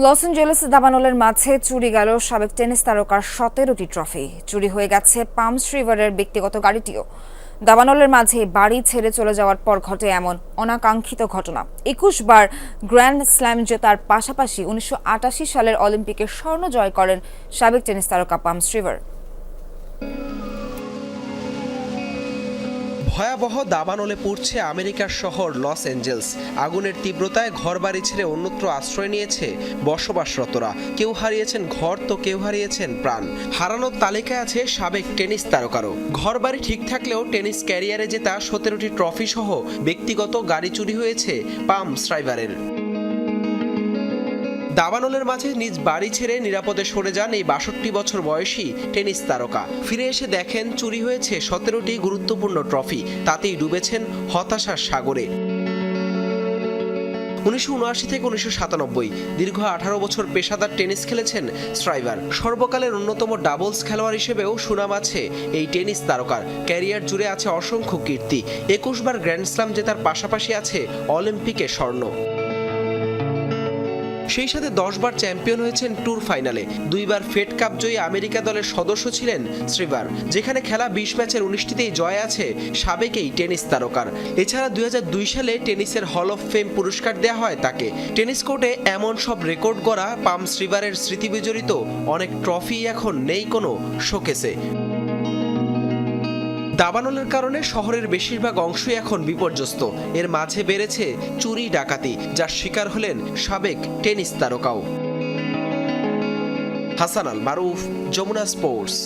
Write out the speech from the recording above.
Los Angeles দাবানলের মাঝে চুরি গেল সাবেক টেনিস তারকার সতেরোটি ট্রফি। চুরি হয়ে গেছে পামস রিভারের ব্যক্তিগত গাড়িটিও। দাবানলের মাঝে বাড়ি ছেড়ে চলে যাওয়ার পর ঘটে এমন অনাকাঙ্ক্ষিত ঘটনা। একুশ বার গ্র্যান্ড স্ল্যাম জেতার পাশাপাশি উনিশশো আটাশি সালের অলিম্পিকে স্বর্ণ জয় করেন সাবেক টেনিস তারকা পামস রিভার ভয়াবহ দাবানলে পড়ছে আমেরিকার শহর লস অ্যাঞ্জেলস। আগুনের তীব্রতায় ঘর বাড়ি ছেড়ে অন্যত্র আশ্রয় নিয়েছে বসবাসরতরা। কেউ হারিয়েছেন ঘর, তো কেউ হারিয়েছেন প্রাণ। হারানোর তালিকায় আছে সাবেক টেনিস তারকারও। ঘর বাড়ি ঠিক থাকলেও টেনিস ক্যারিয়ারে জেতা সতেরোটি ট্রফি সহ ব্যক্তিগত গাড়ি চুরি হয়েছে পাম স্ট্রাইভারের। দাবানলের মাঝে নিজ বাড়ি ছেড়ে নিরাপদে সরে যান এই বাষট্টি বছর বয়সী টেনিস তারকা। ফিরে এসে দেখেন চুরি হয়েছে সতেরোটি গুরুত্বপূর্ণ ট্রফি, তাতেই ডুবেছেন হতাশার সাগরে। উনিশশো উনআশি থেকে উনিশশো সাতানব্বই, দীর্ঘ আঠারো বছর পেশাদার টেনিস খেলেছেন স্ট্রাইভার। সর্বকালের অন্যতম ডাবলস খেলোয়াড় হিসেবেও সুনাম আছে এই টেনিস তারকার। ক্যারিয়ার জুড়ে আছে অসংখ্য কীর্তি। একুশবার গ্র্যান্ড স্লাম জেতার পাশাপাশি আছে অলিম্পিকে স্বর্ণ। সেই সাথে দশবার চ্যাম্পিয়ন হয়েছেন ট্যুর ফাইনালে। দুইবার ফেড কাপ জয়ী আমেরিকা দলের সদস্য ছিলেন শ্রীবার। যেখানে খেলা বিশ ম্যাচের উনিশটিতেই জয় আছে সাবেক এই টেনিস তারকার। এছাড়া দুই সালে টেনিসের হল অফ ফেম পুরস্কার দেওয়া হয় তাকে। টেনিস কোর্টে এমন সব রেকর্ড গড়া পাম শ্রীবারের স্মৃতিবিজড়িত অনেক ট্রফি এখন নেই কোনো শোকেসে। দাবানলের কারণে শহরের বেশিরভাগ অংশই এখন বিপর্যস্ত। এর মাঝে বেড়েছে চুরি, ডাকাতি, যার শিকার হলেন সাবেক টেনিস তারকাও। হাসান আল মারুফ, যমুনা স্পোর্টস।